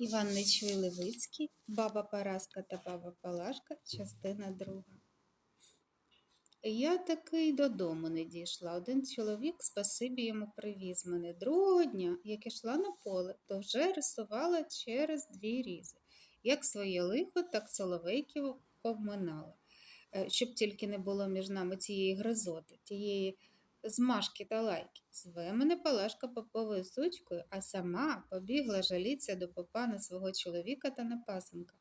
Іван Нечуй Левицький, Баба Параска та Баба Палашка, частина друга. Я таки й додому не дійшла. Один чоловік спасибі йому привіз мене. Другого дня, як ішла на поле, то вже рисувала через дві різи. Як своє лихо, так соловейків обминала. Е, Щоб тільки не було між нами цієї гризоти, тієї змашки та лайки. Зве мене Палашка поповою сучкою, а сама побігла жаліться до попа на свого чоловіка та на пасенка.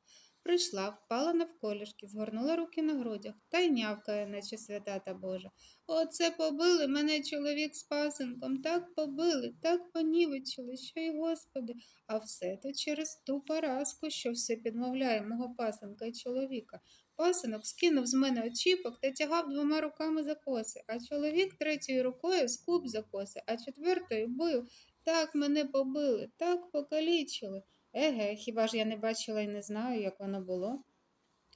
Прийшла, впала навколішки, згорнула руки на грудях та й нявкає, наче свята та Божа. Оце побили мене чоловік з пасенком, так побили, так понівечили, що й господи, а все то через ту поразку, що все підмовляє мого пасенка й чоловіка. Пасенок скинув з мене очіпок та тягав двома руками за коси, а чоловік третьою рукою скуб за коси, а четвертою бив. Так мене побили, так покалічили. Еге, хіба ж я не бачила і не знаю, як воно було?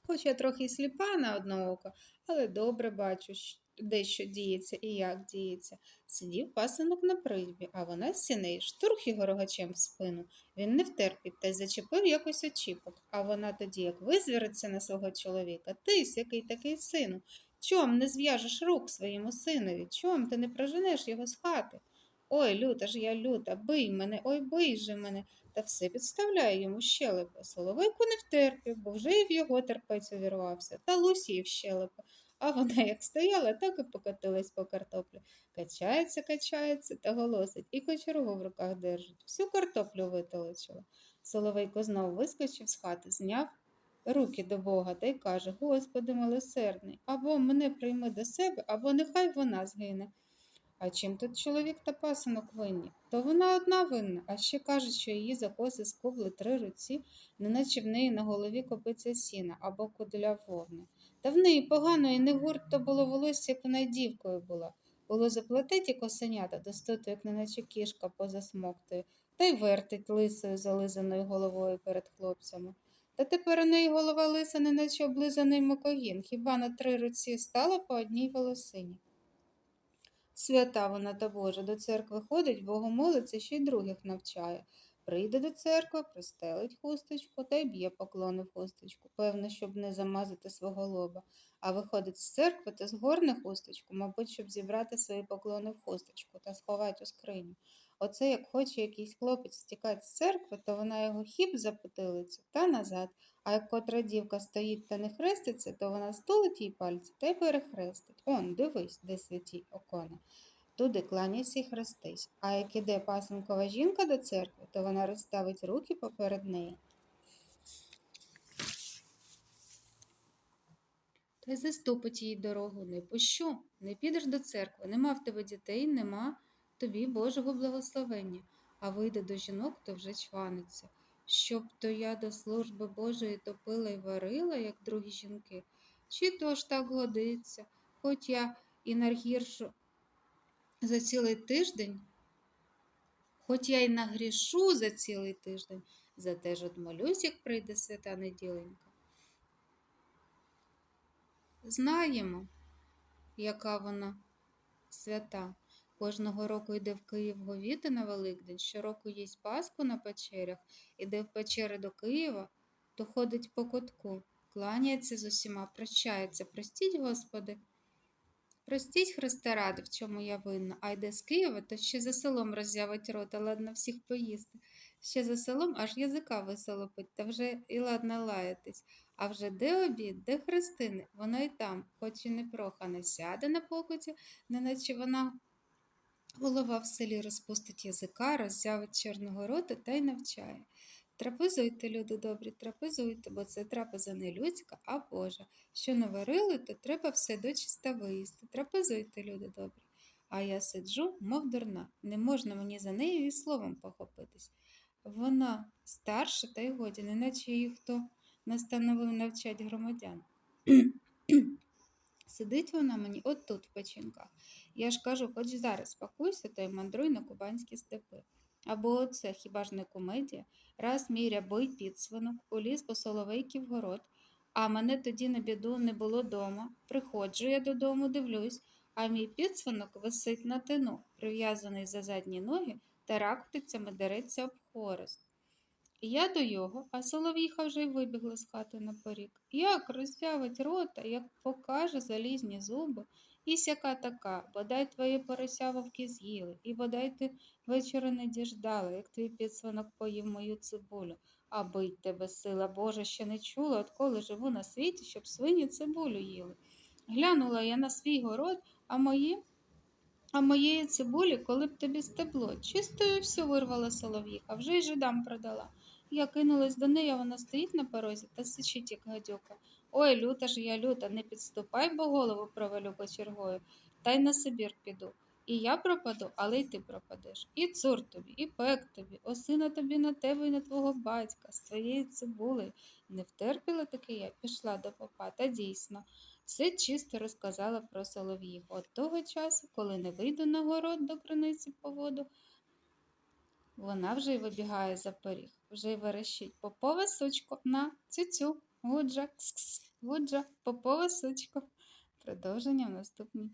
Хоч я трохи й сліпа на одне око, але добре бачу, де що діється і як діється. Сидів пасенок на призбі, а вона з сіней штурх його рогачем в спину. Він не втерпів та й зачепив якось очіпок. А вона тоді, як визвіриться на свого чоловіка, тись, який такий сину. Чом не зв'яжеш рук своєму синові? Чом ти не проженеш його з хати? Ой, люта ж я люта, бий мене, ой, бий же мене, та все підставляє йому щелепи. Соловейку не втерпів, бо вже і в його терпець увірвався, та Лусі в щелепи. А вона як стояла, так і покотилась по картоплі. Качається, качається та голосить, і кочергу в руках держить. Всю картоплю витолочила. Соловейко знов вискочив з хати, зняв руки до Бога та й каже: Господи милосердний, або мене прийми до себе, або нехай вона згине. А чим тут чоловік та пасенок винні? То вона одна винна, а ще каже, що її за коси скубли три руці, неначе в неї на голові копиться сіна або куделя вовни. Та в неї погано і не гурт то було волосся, як вона дівкою була. Було заплатить косенята, достото, як неначе кішка поза смоктою, та й вертить лисою зализаною головою перед хлопцями. Та тепер у неї голова лиса, неначе облизаний мокогін, хіба на три руці стала по одній волосині. Свята вона та Божа до церкви ходить, Богу молиться, ще й других навчає. Прийде до церкви, простелить хусточку та й б'є поклони в хусточку, певно, щоб не замазати свого лоба. А виходить з церкви та згорне хусточку, мабуть, щоб зібрати свої поклони в хусточку та сховати у скриню. Оце як хоче якийсь хлопець стікати з церкви, то вона його хіп за потилицю та назад. А як котра дівка стоїть та не хреститься, то вона стулить їй пальці та й перехрестить. Он, дивись, де святі окона. Туди кланяйся й хрестись. А як іде пасенкова жінка до церкви, то вона розставить руки поперед неї. Та й заступить їй дорогу, не пущу, не підеш до церкви, нема в тебе дітей, нема тобі Божого благословення, а вийде до жінок, то вже чваниться. Щоб то я до служби Божої топила й варила, як другі жінки, чи то ж так годиться, хоч я і найгіршу за цілий тиждень, хоч я й нагрішу за цілий тиждень, зате ж одмолюсь, як прийде свята неділенька. Знаємо, яка вона свята. Кожного року йде в Київ говіти на Великдень, щороку їсть Пасху на печерях, іде в печери до Києва, то ходить по кутку, кланяється з усіма, прощається. Простіть, Господи. Простіть, Христа ради, в чому я винна, а йде з Києва, то ще за селом роззявить рота, ладно всіх поїсти. Ще за селом аж язика висолопить, та вже і ладно лаятись. А вже де обід, де хрестини, воно й там, хоч і не прохане, сяде на покуті, неначе вона голова в селі розпустить язика, роззявить чорного рота та й навчає. Трапезуйте, люди добрі, трапезуйте, бо це трапеза не людська, а Божа. Що наварили, то треба все дочиста виїсти. Трапезуйте, люди добрі. А я сиджу, мов дурна, не можна мені за нею і словом похопитись. Вона старша, та й годі, неначе її хто настановив навчать громадян. Сидить вона мені от тут, в печінках. Я ж кажу, хоч зараз пакуйся та й мандруй на кубанські степи. Або оце хіба ж не комедія? Раз мій рябий підсвинок поліз по соловейки в город, а мене тоді на біду не було дома. Приходжу я додому, дивлюсь, а мій підсвинок висить на тину, прив'язаний за задні ноги та ракутицями дереться об хворост. Я до його, а солов'їха вже й вибігла з хати на поріг. Як роззявить рота, як покаже залізні зуби, і сяка така, бодай твоє порося вовки з'їли, і бодай ти вечора не діждала, як твій підсвинок поїв мою цибулю. А бить тебе, сила Божа, ще не чула, отколи живу на світі, щоб свині цибулю їли. Глянула я на свій город, а мої. А моєї цибулі, коли б тобі стебло, чистою всю вирвала солов'їха, вже й жидам продала. Я кинулась до неї, вона стоїть на порозі та сичить, як гадюка. Ой, люта ж я люта, не підступай, бо голову провалю кочергою, та й на Сибір піду. І я пропаду, але й ти пропадеш. І цур тобі, і пек тобі, осина тобі на тебе і на твого батька, з твоєї цибули. Не втерпіла таки я, пішла до попа, та дійсно. Все чисто розказала про солов'їх. От того часу, коли не вийду на город до криниці по воду, вона вже й вибігає за поріг, вже й верещить. Попова сучко, на, цю-цю, гуджа, кс-кс, гуджа, попова сучко. Продовження в наступній